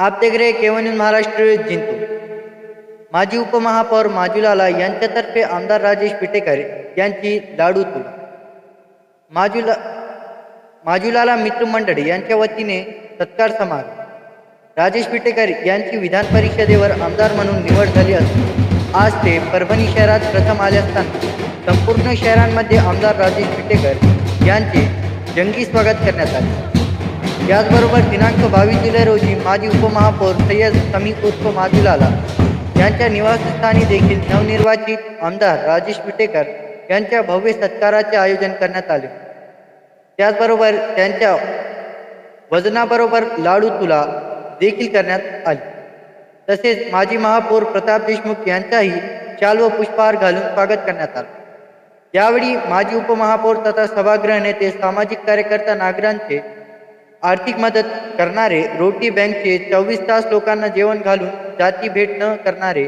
आप केवनी महाराष्ट्र जिंतू। माजी उपमहापौर माजुलाला यांच्यातर्फे आमदार राजेश पिटेकर यांची लाडू तुला। माजुला माजुलाला मित्रमंडळ यांच्या वतीने सत्कार समारोह। राजेश पिटेकर यांची विधान परिषदेवर आमदार म्हणून निवड झाली असून आज ते परभणी शहरात प्रथम आले असताना संपूर्ण शहरांमध्ये आमदार राजेश पिटेकर यांचे जंगी स्वागत करण्यात आले। याचबरोबर दिनांक बावीस जुलै रोजी माजी उपमहापौर सय्यद समी उर्फ माजुलाला यांच्या निवासस्थानी देखील नवनिर्वाचित आमदार राजेश विटेकर यांच्या भव्य सत्काराचे आयोजन करण्यात आले. त्याचबरोबर त्यांच्या वजनाबरोबर लाडू तुला देखील करण्यात आली. तसेच माजी महापौर प्रताप देशमुख यांचाही शाल व पुष्पहार घालून स्वागत करण्यात आलं. यावेळी माजी उपमहापौर तथा सभागृह नेते सामाजिक कार्यकर्ता नागरांचे आर्थिक मदत करणारे रोटी बँकचे चोवीस तास लोकांना जेवण घालून जाती भेट न करणारे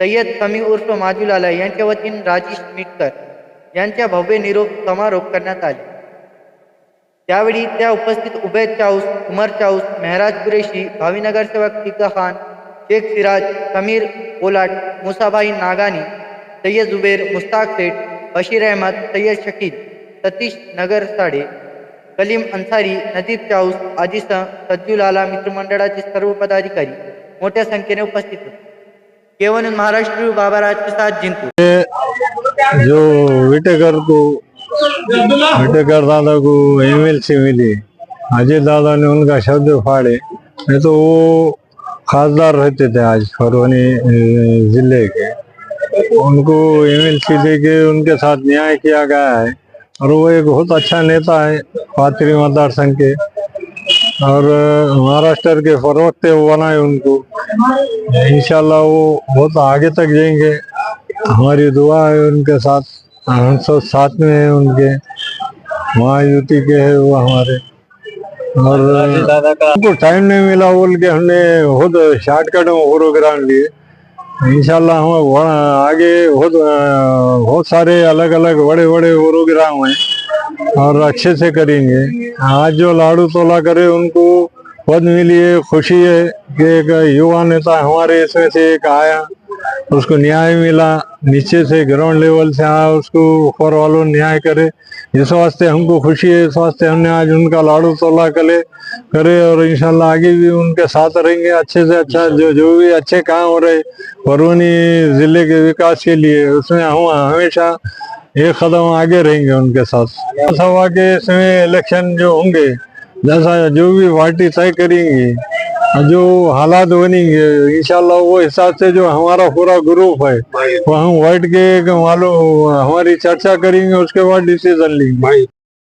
सय्यद समी उर्फ माजुलाला यांच्या वतीने राजेश मिटकर यांच्या भव्य निरोप समारोप करण्यात आले. त्यावेळी त्या उपस्थित उबैद चाऊस उमर चाऊस मेहराज कुरेशी भावी नगरसेवक टिका खान शेख सिराज समीर कोलाट मुसाभाई नागानी सय्यद जुबेर मुस्ताक सेठ बशीर अहमद सय्यद शकील सतीश नगरसाडे कलीम अन्सारी नदीप चाऊस आदीसह सज्जू लाला मित्रमंडळाचे सर्व पदाधिकारी मोठ्या संख्येने उपस्थित होते. केवळ महाराष्ट्र बाबाराज प्रसाद जिंतूर जो विटेकर को विटेकर दादा को एमएलसी मिली अजय दादा ने उनका शब्द फाड़े नहीं तो वो खासदार रहते थे आज फरवनी ज़िले के. उनको एमएलसी देके उनके साथ न्याय किया गया है. और वो एक बहुत अच्छा नेता है पात्री मतदार संघ के। और महाराष्ट्र के फरोख्ते वो बनाए उनको। इंशाल्लाह वो बहुत आगे तक जाएँगे। हमारी दुआ है उनके साथ हम सब साथ में हैं उनके। महायुति के है वो हमारे। और उनको टाइम नहीं मिला बोल के हमने खुद शॉर्टकट में प्रोग्राम लिए। इंशाल्लाह हम आगे बहुत बहुत सारे अलग अलग बड़े बड़े प्रोग्राम हैं और अच्छे से करेंगे। आज जो लाड़ू तोला करे, उनको पद मिली है खुशी है कि एक युवा नेता हमारे इसमें से एक आया। उसको न्याय मिला, नीचे से ग्राउंड लेवल से आया, उसको ऊपर वालों न्याय करे। इस वास्ते हमको खुशी है, इस वास्ते हमने आज उनका लाड़ू तोला करे करे और इंशाल्लाह आगे भी उनके साथ रहेंगे, अच्छे से अच्छा जो जो भी अच्छे काम हो रहे परवनी ज़िले के विकास के लिए, उसमें हम हमेशा एक कदम आगे रहेंगे उनके साथ। सभा के इसमें इलेक्शन जो होंगे, जैसा जो भी पार्टी तय करेंगी जो हालात बनेंगे इंशाल्लाह वो हिसाब से जो हमारा पूरा ग्रुप है वो हम वाइट के मालूम हमारी चर्चा करेंगे उसके बाद डिसीज़न लेंगे।